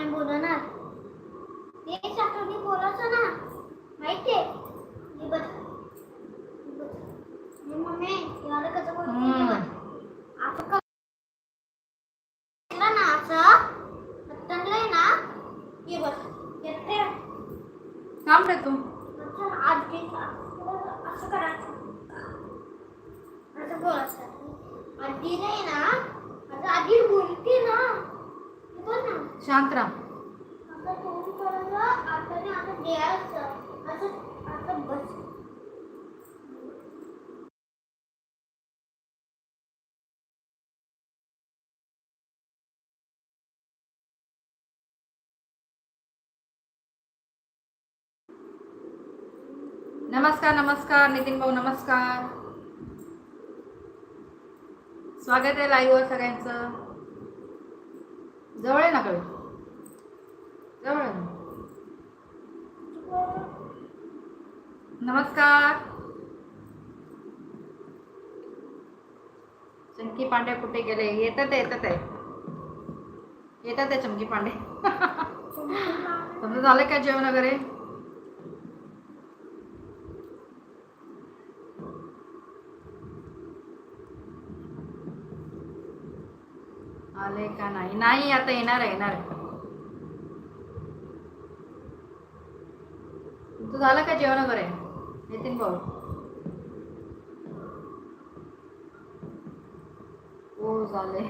ninguno, ¿no? नमस्कार नमस्कार नितीन भाऊ नमस्कार. स्वागत आहे लाईव्हवर सगळ्यांचं. जवळ आहे ना कळ जवळ आहे. ना. नमस्कार. चमकी पांडे कुठे गेले? येतात आहे, येतात आहे. येतात आहे चमकी पांडे समजा झालं का जेवण वगैरे? आले का नाही? नाही आता येणार आहे येणार आहे तुमचं झालं का जेवण वगैरे? नितीन भाऊ. हो झाले.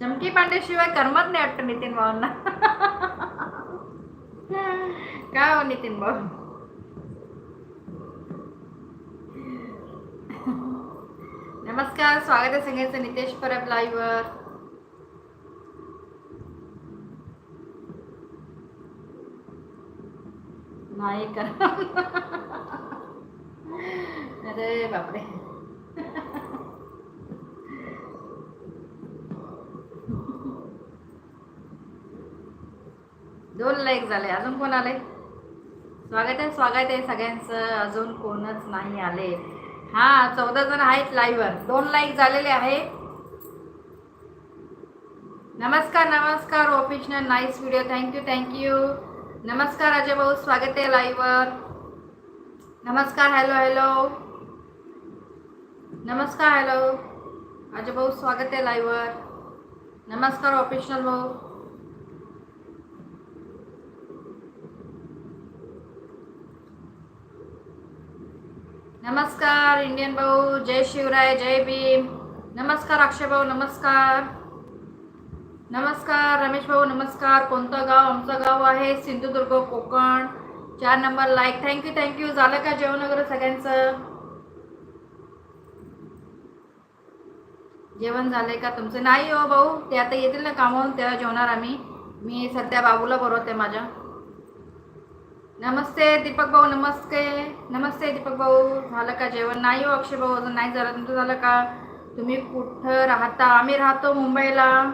चमकी पांड्याशिवाय करमत नाही वाटतं नितीन भाऊंना. काय हो नितीन भाऊ? नमस्कार स्वागत आहे सगळ्यांचं. नितेश परब लाईव्हवर नाही कर अरे बापरे. दोन लाईक झाले. अजून कोण आले? स्वागत आहे स्वागत आहे सगळ्यांचं. अजून कोणच नाही आले. हा चौदा जण आहेत लाईव्हवर दोन लाईक झालेले आहे. नमस्कार नमस्कार official nice video thank you thank you नमस्कार अजय भाऊ स्वागत आहे लाईव्हवर नमस्कार हॅलो हॅलो नमस्कार हॅलो अजय भाऊ स्वागत आहे लाईव्हवर नमस्कार ऑफिशनल भाऊ. नमस्कार इंडियन भाऊ. जय शिवराय जय भीम. नमस्कार अक्षय भाऊ नमस्कार. नमस्कार रमेश भाऊ नमस्कार. कोणतं गाव? आमचं गाव आहे सिंधुदुर्ग कोकण. चार नंबर लाईक थँक्यू थँक्यू झालं का जेवण वगैरे सगळ्यांचं? जेवण झालंय का तुमचं? नाही हो भाऊ ते आता येतील ना कामावून तेव्हा जेवणार आम्ही. मी सध्या बाबूला बरोबर माझ्या. नमस्ते दीपक भाऊ नमस्ते. नमस्ते दीपक भाऊ. झालं का जेवण? नाही हो अक्षय भाऊ अजून नाही झालं. तुमचं झालं का? तुम्ही कुठं राहता? आम्ही राहतो मुंबईला.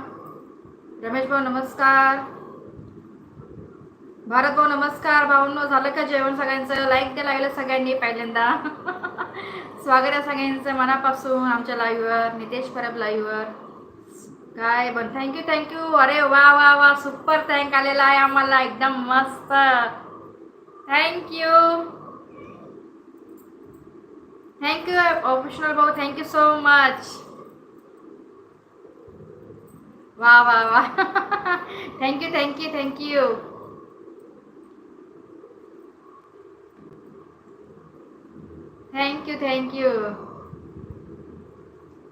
रमेश भाऊ नमस्कार. भारत भाऊ नमस्कार. भाऊंनो झालं का जेवण सगळ्यांचं? लाईक द्या लागलं सगळ्यांनी पहिल्यांदा. स्वागत आहे सगळ्यांचं मनापासून आमच्या लाईव्हवर नितेश परब लाईव्हवर काय बन थँक्यू थँक्यू अरे वा वा वा सुपर थँक आलेला आहे आम्हाला. एकदम मस्त. थँक्यू थँक्यू ऑफिशनल भाऊ. थँक्यू सो मच वा वा वा. Thank you thank you thank you thank you thank you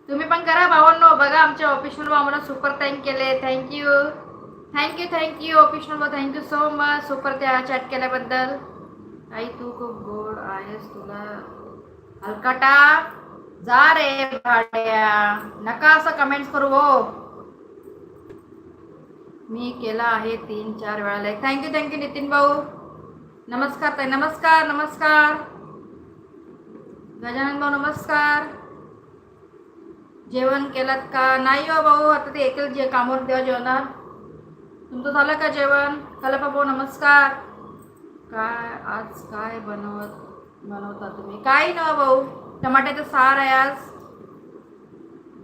तुम्ही पण करा भावांनो. बघा आमच्या ऑफिशनल भाऊ आम्हाला सुपर थँक केले thank you thank you thank you official भाऊ thank you so much super त्या चॅट केल्याबद्दल. आई तू खूप गोड आहेस तुला. हलकाटा. जा रे भाड्या. नका असं कमेंट्स करू हो. मी केला आहे तीन चार वेळा लाईक थँक्यू थँक्यू नितीन भाऊ. नमस्कार ताई नमस्कार नमस्कार. गजानन भाऊ नमस्कार. जेवण केलं का? नाही हो भाऊ आता ते येतील जे कामावर तेव्हा जेवणार. तुमचं झालं का जेवण? कल्पा भाऊ नमस्कार. काय आज काय बनवत बनवता तुम्ही? काही ना हो भाऊ टमाट्याचं सार आहे आज.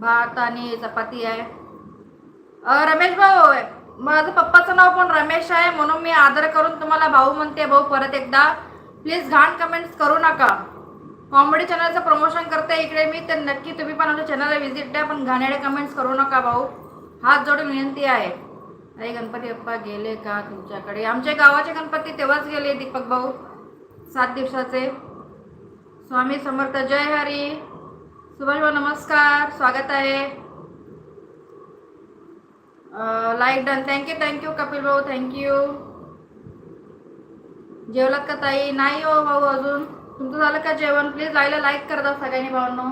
भात आणि चपाती आहे. रमेश भाऊ माझं पप्पाचं नाव पण रमेश आहे म्हणून मी आदर करून तुम्हाला भाऊ म्हणते भाऊ परत एकदा. प्लीज घाण कमेंट्स करू नका. कॉमेडी चॅनलचं प्रमोशन करते इकडे मी तर नक्की तुम्ही पण आमच्या चॅनलला व्हिजिट द्या पण घाणेडे कमेंट्स करू नका भाऊ. हात जोडून विनंती आहे. अरे गणपती बाप्पा गेले का तुमच्याकडे? आमच्या गावाचे गणपती तेव्हाच गेले दीपक भाऊ. सात दिवसाचे. स्वामी समर्थ जय हरी. सुभाष भाऊ नमस्कार. स्वागत आहे. Like done thank you thank you Kapil भाऊ थँक्यू जेवलात का ताई? नाही हो भाऊ अजून. तुमचं झालं का जेवण? प्लीज लाईला लाईक करता सगळ्यांनी भावांनो.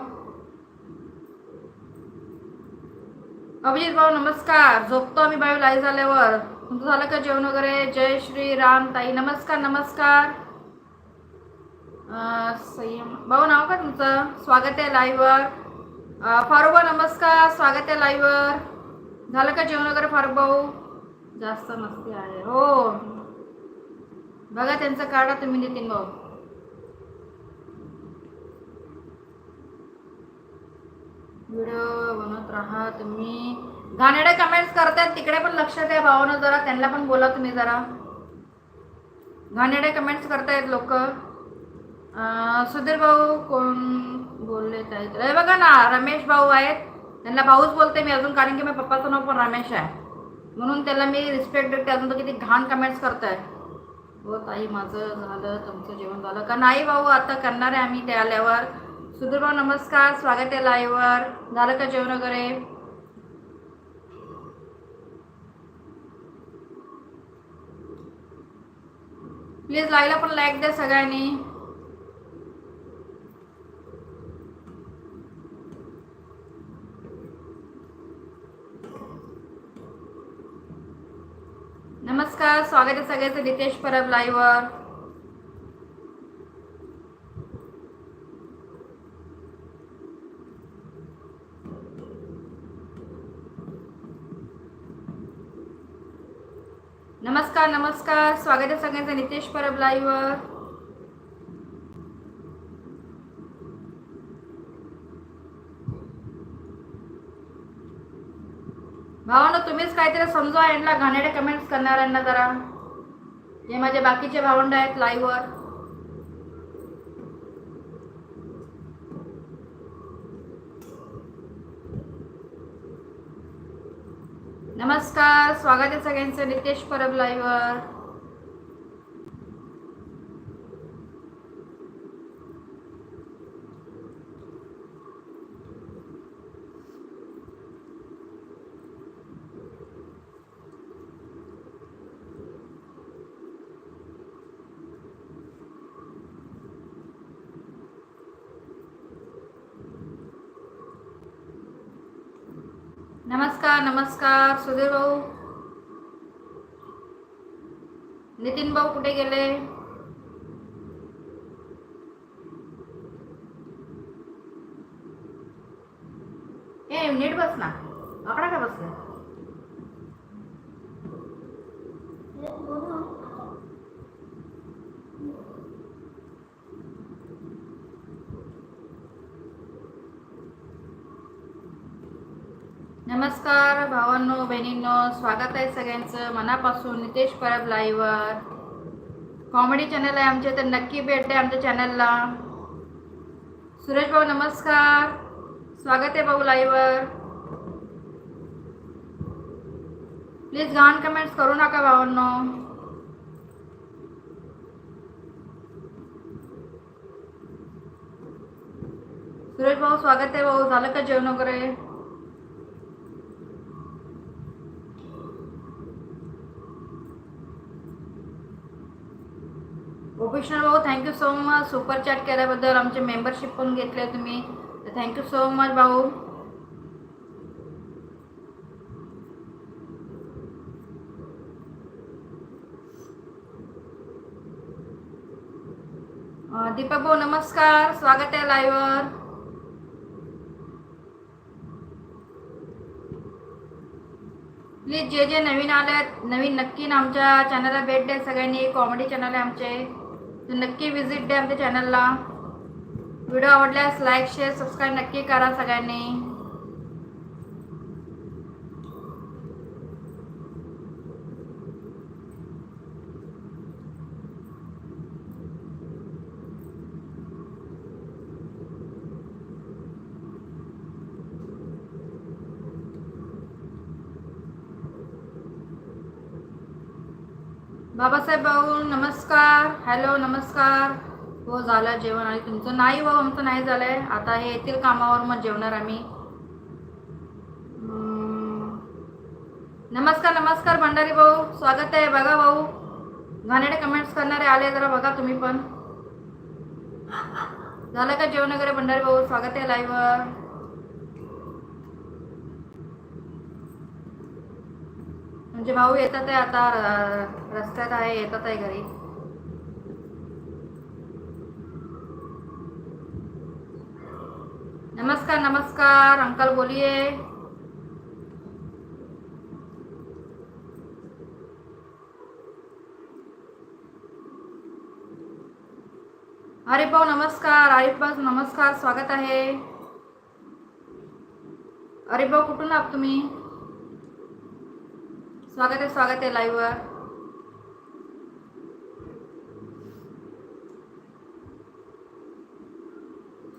अभिजित भाऊ नमस्कार. झोपतो आम्ही भाऊ लाईव्ह झाल्यावर. तुमचं झालं का जेवण वगैरे? जय श्री राम ताई. नमस्कार नमस्कार. अं, संयम. भाऊ नाव का तुमचं? स्वागत आहे लाईव्हवर फारुबा नमस्कार. स्वागत आहे लाईव्हवर झालं का जेवण वगैरे फार भाऊ? जास्त मस्ती आहे. हो. बघा त्यांचं काढा तुम्ही नितीन भाऊ. व्हिडिओ बनवत राहा तुम्ही. घाणेडे कमेंट्स करतात तिकडे पण लक्ष द्या भावानं जरा त्यांना पण बोला तुम्ही जरा. घाणेडे कमेंट्स करतायत लोक. सुधीर भाऊ कोण बोलले आहेत? बघा ना रमेश भाऊ आहेत. त्यांना भाऊच बोलते मी अजून कारण की माझ्या पप्पाचं नाव पण रमेश आहे. म्हणून त्याला मी रिस्पेक्ट देते अजून तर किती घाण कमेंट्स करताय. हो ताई माझं झालं तुमचं जेवण झालं. का नाही भाऊ आता करणार आहे आम्ही ते आल्यावर. सुधीर भाऊ नमस्कार. स्वागत आहे लाईव्हवर झालं का जेवण वगैरे? प्लीज लाईला पण लाईक द्या सगळ्यांनी. नमस्कार स्वागत आहे सगळ्याचं नितेश परब लाईव्हवर नमस्कार नमस्कार स्वागत आहे सगळ्यांचं नितेश परब लाईव्हवर भावांना तुम्हीच काहीतरी समजा यांना घाणेडे कमेंट्स करणाऱ्यांना जरा. हे माझे बाकीचे भावंड आहेत लाईव्हवर नमस्कार स्वागत आहे सगळ्यांचं नितेश परब लाईव्हवर नमस्कार नमस्कार सुधीर भाऊ नितीन भाऊ कुठे गेले ए नीट बस ना आकडा का बसला बोलू नमस्कार भावांनो बहिणींनो स्वागत आहे सगळ्यांचं मनापासून नितेश परब लाईव्हवर कॉमेडी चॅनल आहे आमचे तर नक्की भेट द्या आमच्या चॅनलला सुरेश भाऊ नमस्कार. स्वागत आहे भाऊ लाईव्हवर प्लीज घाण कमेंट्स करू नका भावांनो. सुरेश भाऊ स्वागत आहे भाऊ. झालं का जेवण वगैरे? भूषण भाऊ thank you so much super chat केल्याबद्दल आमचे मेंबरशिप पण घेतले तुम्ही. तर थँक्यू सो मच भाऊ. दीपक भाऊ नमस्कार. स्वागत आहे लाईव्हवर प्लीज जे जे नवीन आले आहेत नवीन नक्की आमच्या चॅनलला भेट द्या सगळ्यांनी. कॉमेडी चॅनल आहे आमचे. तर नक्की विजिट द्या आमच्या चॅनलला व्हिडिओ आवडल्यास लाईक शेअर सबस्क्राईब नक्की करा सगळ्यांनी. बाबासाहेब भाऊ नमस्कार. हॅलो नमस्कार. हो झालं जेवण आणि तुमचं? नाही भाऊ आमचं नाही झालंय. आता हे येतील कामावर मग जेवणार आम्ही. नमस्कार नमस्कार भंडारी भाऊ. स्वागत आहे बघा भाऊ. घाणेडे कमेंट्स करणारे आले जरा बघा तुम्ही पण. झालं का जेवण वगैरे भंडारी भाऊ? स्वागत आहे लाईव्हवर म्हणजे भाऊ येतात आहे आता रस्त्यात आहे येतात आहे घरी. नमस्कार नमस्कार अंकल बोलिए आरिफ भाऊ नमस्कार आरिफ भाऊ नमस्कार स्वागत आहे. अरे भाऊ कुठून आहात तुम्ही? स्वागत आहे स्वागत आहे लाईव्हवर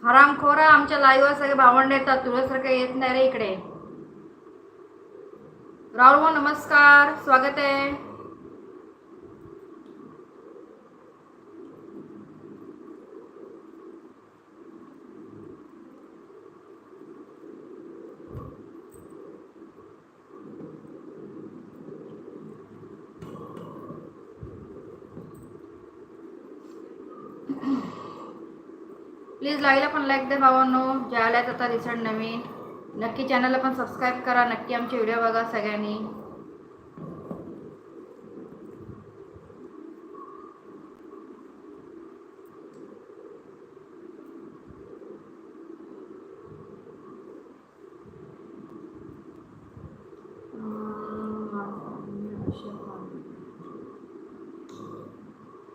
हरामखोरा आमच्या लाईव्हवर सगळे भावंड येतात तुझ्यासारखं येत नाही रे इकडे. राहुल नमस्कार स्वागत आहे. प्लीज लाईला पण लाईक द्या भावांनो. जे आल्यात आता रिसंट नवीन. नक्की चॅनलला पण सबस्क्राईब करा. नक्की आमचे व्हिडिओ बघा सगळ्यांनी.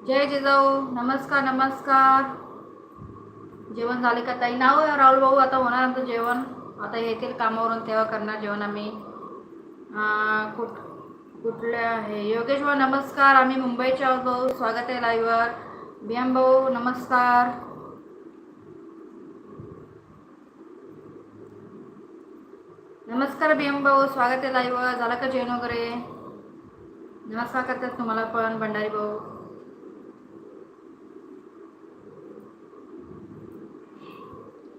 जय जिजाऊ. नमस्कार नमस्कार. जेवण झाले का ताई? नाव राहुल भाऊ आता होणार आमचं जेवण. आता येतील कामावरून तेव्हा करणार जेवण आम्ही. कुठ कुठल्या आहे? योगेश भाऊ नमस्कार. आम्ही मुंबईचे आहोत भाऊ. स्वागत आहे लाईव्हवर बियम भाऊ नमस्कार. नमस्कार बियम भाऊ. स्वागत आहे लाईव्हवर झालं का जेवण वगैरे? नमस्कार करतात तुम्हाला पण भंडारी भाऊ.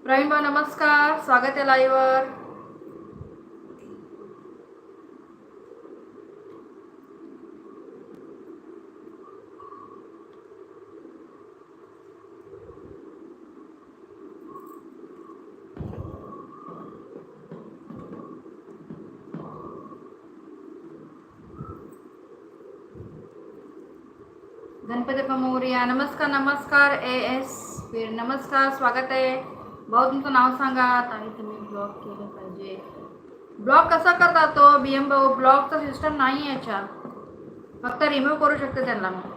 प्रवीण भाऊ नमस्कार. स्वागत आहे लाईव्हवर गणपती बाप्पा नमस्कार नमस्कार ए एस नमस्कार स्वागत आहे. भाऊ तुमचं नाव सांगा. ताई तुम्ही ब्लॉग केलं पाहिजे. ब्लॉग कसा करता तो? बी एम भाऊ ब्लॉगचा सिस्टम नाही आहे याच्यात. फक्त रिमूव्ह करू शकते त्यांना. मग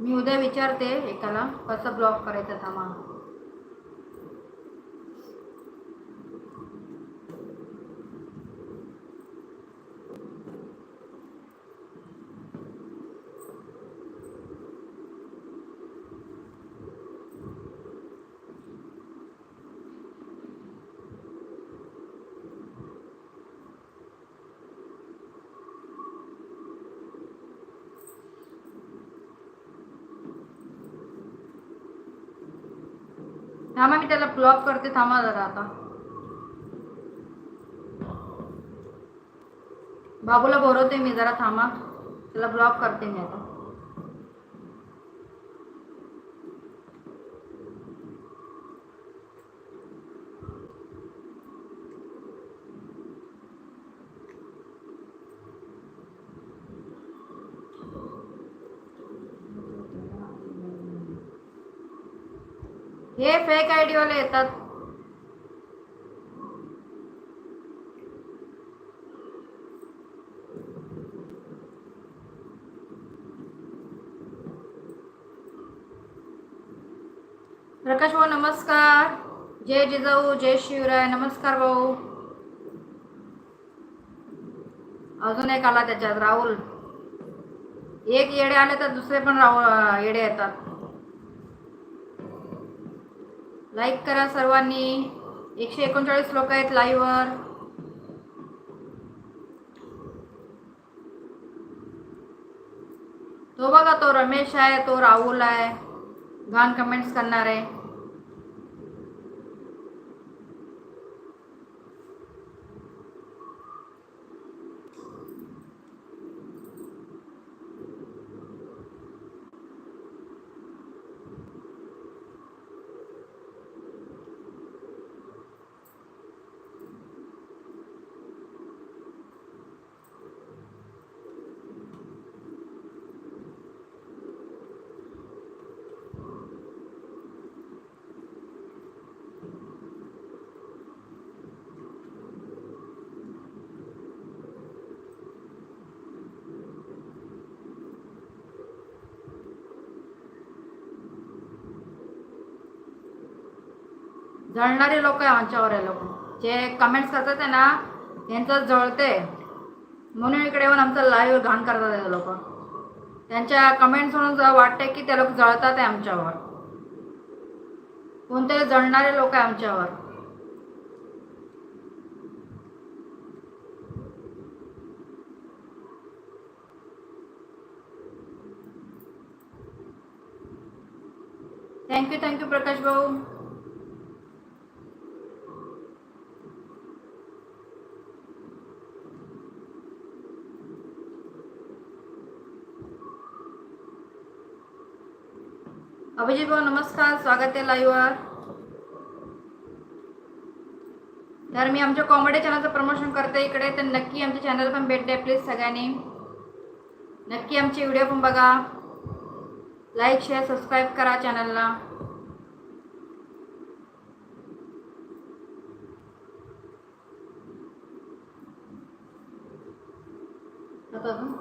मी उद्या विचारते एकाला कसं ब्लॉग करायचं थांबा. थांबा मी त्याला ब्लॉक करते. थांबा जरा आता. बाबूला भरवते मी जरा थांबा. त्याला ब्लॉक करते मी आता हे फेक आयडी वाले येतात. प्रकाश भाऊ नमस्कार. जय जिजाऊ जय शिवराय नमस्कार भाऊ. अजून एक आला त्याच्यात राहुल. एक येडे आले तर दुसरे पण राहुल येडे येतात. लाईक करा सर्वांनी. एकशे एकोणचाळीस लोक आहेत लाईव्हवर तो बघा तो रमेश आहे तो राहुल आहे. घाण कमेंट्स करणार. आहे जळणारे लोक आहे आमच्यावर हे लोक जे कमेंट्स करतात आहे ना त्यांचं जळते. म्हणून इकडे येऊन आमचं लाईव्ह घाण करतात हे लोक. त्यांच्या कमेंट्स म्हणून वाटते की ते लोक जळतात आहे आमच्यावर. कोणते जळणारे लोक आहे आमच्यावर. थँक्यू थँक्यू प्रकाश भाऊ. अभिजित भाऊ नमस्कार स्वागत आहे लाईव्हवर तर मी आमच्या कॉमेडी चॅनलचं प्रमोशन करते इकडे तर नक्की आमच्या चॅनल पण भेट द्या प्लीज सगळ्यांनी. नक्की आमचे व्हिडिओ पण बघा. लाईक शेअर सबस्क्राईब करा चॅनलला आता अजून?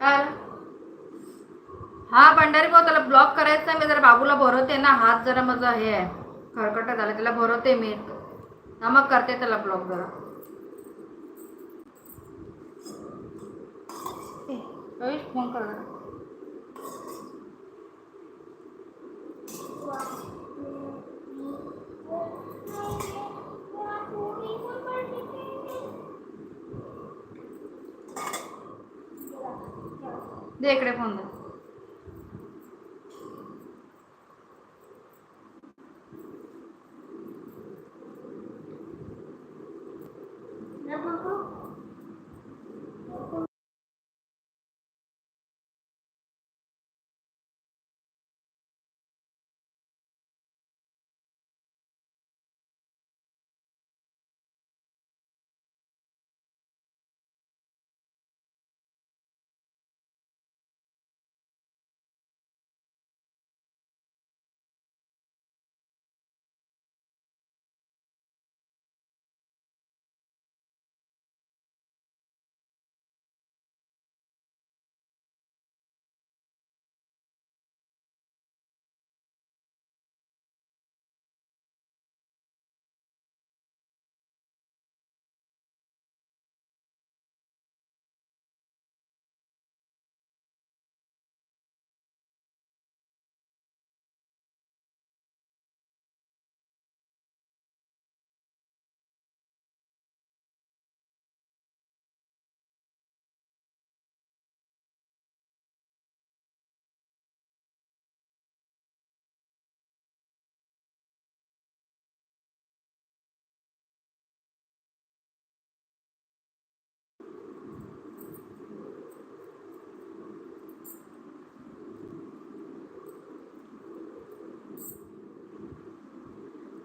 काय आलं? हा भंडारी भाऊ त्याला ब्लॉक करायचं आहे. मी जरा बाबूला भरवते ना हात जरा माझा हे आहे खरकट झाला त्याला भरवते मी हा मग करते त्याला ब्लॉक जरा फोन कर जरा. दे इकडे फोन दे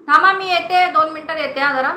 थांबा मी येते. दोन मिनिटात येते हा जरा.